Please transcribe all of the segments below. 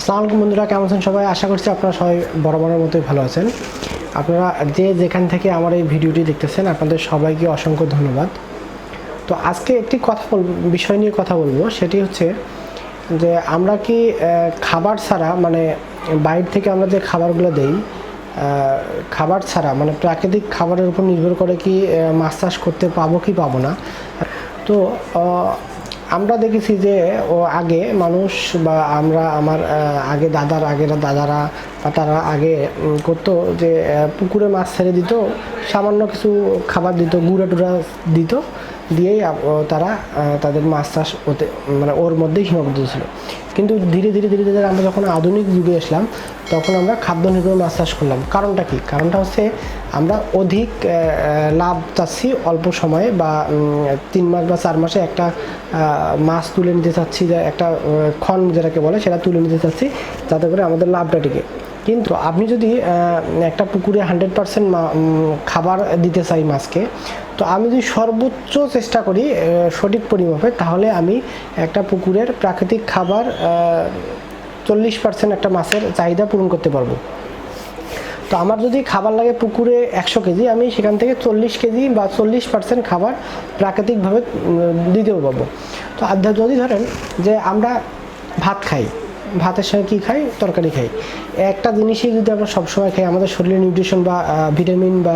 আসসালামু আলাইকুম বন্ধুরা, কেমন আছেন সবাই? আশা করছি আপনারা সবাই বরাবরের মতোই ভালো আছেন। আপনারা যে যেখান থেকে আমার এই ভিডিওটি দেখতেছেন, আপনাদের সবাইকে অসংখ্য ধন্যবাদ। তো আজকে একটি কথা বল, বিষয় নিয়ে কথা বলব, সেটি হচ্ছে যে আমরা কি খাবার ছাড়া মানে বাইরে থেকে আমরা যে খাবারগুলো দেই খাবার ছাড়া মানে প্রাকৃতিক খাবারের উপর নির্ভর করে কি মাছ চাষ করতে পাবো কি পাবো না? তো আমরা দেখেছি যে ও আগে মানুষ বা আমরা আমার আগে দাদার, আগের দাদারা বা তারা আগে করতো যে পুকুরে মাছ ছেড়ে দিত, সামান্য কিছু খাবার দিত, গুঁড়া টুড়া দিত। দিয়েই তারা তাদের মাছ চাষ হতে মানে ওর মধ্যেই সীমাবদ্ধ ছিল। কিন্তু ধীরে ধীরে ধীরে ধীরে আমরা যখন আধুনিক যুগে আসলাম, তখন আমরা খাদ্য নির্ভর মাছ চাষ করলাম। কারণটা কি? কারণটা হচ্ছে আমরা অধিক লাভ চাচ্ছি অল্প সময়ে বা তিন মাস বা চার মাসে একটা মাছ তুলে নিতে চাচ্ছি, যে একটা ক্ষণ যেটাকে বলে, সেটা তুলে নিতে চাচ্ছি, যাতে করে আমাদের লাভটা টিকে। কিন্তু আপনি যদি একটা পুকুরে হান্ড্রেড পার্সেন্ট খাবার দিতে চাই মাছকে, তো আমি যদি সর্বোচ্চ চেষ্টা করি সঠিক পরিমাপে, তাহলে আমি একটা পুকুরের প্রাকৃতিক খাবার চল্লিশ পার্সেন্ট একটা মাছের চাহিদা পূরণ করতে পারব। তো আমার যদি খাবার লাগে পুকুরে একশো কেজি, আমি সেখান থেকে চল্লিশ কেজি বা চল্লিশ পার্সেন্ট খাবার প্রাকৃতিকভাবে দিতেও পাবো তো যদি ধরেন যে আমরা ভাত খাই ভাতের সঙ্গে কী খাই? তরকারি খাই। একটা জিনিসই যদি আমরা সবসময় খাই, আমাদের শরীরে নিউট্রিশন বা ভিটামিন বা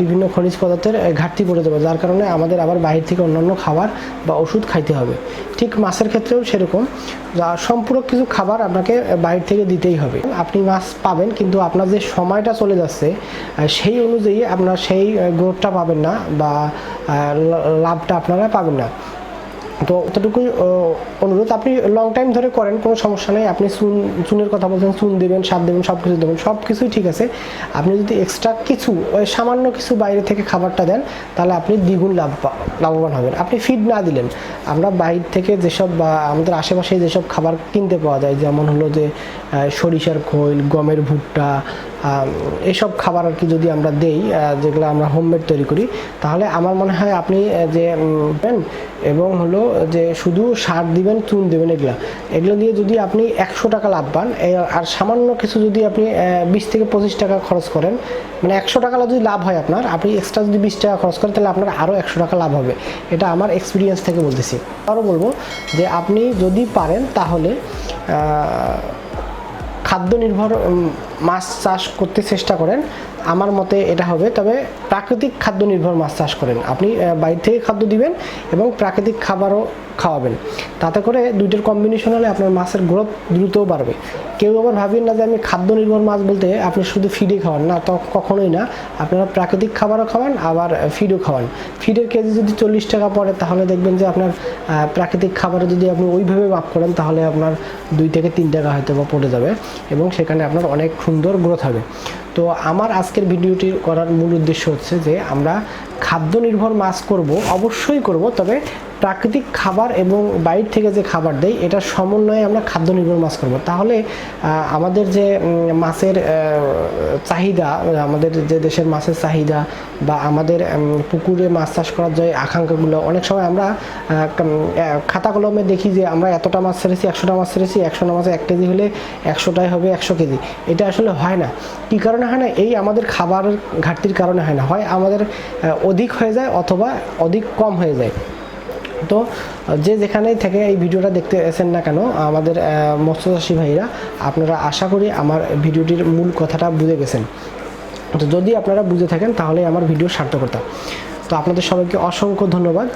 বিভিন্ন খনিজ পদার্থের ঘাটতি পড়ে যাবে। যার কারণে আমাদের আবার বাইরে থেকে অন্যান্য খাবার বা ওষুধ খাইতে হবে। ঠিক মাছের ক্ষেত্রেও সেরকম। সম্পূরক কিছু খাবার আপনাকে বাইরে থেকে দিতেই হবে। আপনি মাছ পাবেন, কিন্তু আপনার যে সময়টা চলে যাচ্ছে সেই অনুযায়ী আপনার সেই গ্রোথটা পাবেন না বা লাভটা আপনারা পাবেন না। তো অতটুকুই অনুরোধ। আপনি লং টাইম ধরে করেন, কোনো সমস্যা নেই। আপনি চুন, চুনের কথা বলছেন, চুন দেবেন সাপ দেবেন সব কিছু দেবেন সব কিছুই ঠিক আছে। আপনি যদি এক্সট্রা কিছু, ওই সামান্য কিছু বাইরে থেকে খাবারটা দেন, তাহলে আপনি দ্বিগুণ লাভ লাভবান হবেন। আপনি ফিড না দিলেন, আমরা বাইরে থেকে যেসব, বা আমাদের আশেপাশে যেসব খাবার কিনতে পাওয়া যায়, যেমন হলো যে সরিষার খৈল, গমের ভুট্টা এসব খাবার আর কি যদি আমরা দেই যেগুলো আমরা হোমমেড তৈরি করি, তাহলে আমার মনে হয় আপনি যে এবং হলো যে শুধু সার দিবেন, চুন দেবেন, এগুলা। এগুলো দিয়ে যদি আপনি একশো টাকা লাভ পান আর সামান্য কিছু যদি আপনি বিশ থেকে পঁচিশ টাকা খরচ করেন মানে একশো টাকা যদি লাভ হয় আপনার, আপনি এক্সট্রা যদি বিশ টাকা খরচ করেন, তাহলে আপনার আরও একশো টাকা লাভ হবে। এটা আমার এক্সপিরিয়েন্স থেকে বলতেছি। আরও বলব যে আপনি যদি পারেন, তাহলে খাদ্য নির্ভর মাছ চাষ করতে চেষ্টা করেন। আমার মতে এটা হবে, তবে প্রাকৃতিক খাদ্য নির্ভর মাছ চাষ করেন। আপনি বাইরে থেকে খাদ্য দিবেন এবং প্রাকৃতিক খাবারও খাওয়াবেন। তাতে করে দুইটার কম্বিনেশন হলে আপনার মাছের গ্রোথ দ্রুত বাড়বে। কেউ আবার ভাবেন না যে আমি খাদ্য নির্ভর মাছ বলতে আপনি শুধু ফিডে খাওয়ান। না, তো কখনোই না। আপনারা প্রাকৃতিক খাবারও খাওয়ান, আবার ফিডও খাওয়ান। ফিডের কেজি যদি চল্লিশ টাকা পড়ে, তাহলে দেখবেন যে আপনার প্রাকৃতিক খাবারে যদি আপনি ওইভাবে মাপ করেন, তাহলে আপনার দুই থেকে তিন টাকা হয়তো বা পড়ে যাবে। এবং সেখানে আপনার অনেক সুন্দর গ্রোথ হবে তো আমার আজকের ভিডিওটি করার মূল উদ্দেশ্য হচ্ছে যে আমরা খাদ্য নির্ভর মাছ করব, অবশ্যই করব, তবে প্রাকৃতিক খাবার এবং বাইরে থেকে যে খাবার দেয় এটা সমন্বয়ে আমরা খাদ্য নির্ভর মাছ করব। তাহলে আমাদের যে মাছের চাহিদা, আমাদের যে দেশের মাছের চাহিদা বা আমাদের পুকুরে মাছ চাষ করার যে আকাঙ্ক্ষাগুলো, অনেক সময় আমরা খাতা কলমে দেখি যে আমরা এতটা মাছ ছেড়েছি, একশোটা মাছ ছেড়েছি, একশোটা মাছে এক কেজি হলে একশোটাই হবে একশো কেজি। এটা আসলে হয় না। কী কারণে হয় না, এই আমাদের খাবার ঘাটতির কারণে হয় না। হয় আমাদের অধিক হয়ে যায় অথবা অধিক কম হয়ে যায়। তো, যে যেখানেই থেকে এই ভিডিওটা দেখতে এসেন না কেন, আমাদের মৎস্যচাষী ভাইরা, আপনারা আশা করি আমার ভিডিওটির মূল কথাটা বুঝে গেছেন। তো যদি আপনারা বুঝে থাকেন তাহলে আমার ভিডিও সার্থকতা। তো আপনাদের সবাইকে অসংখ্য ধন্যবাদ।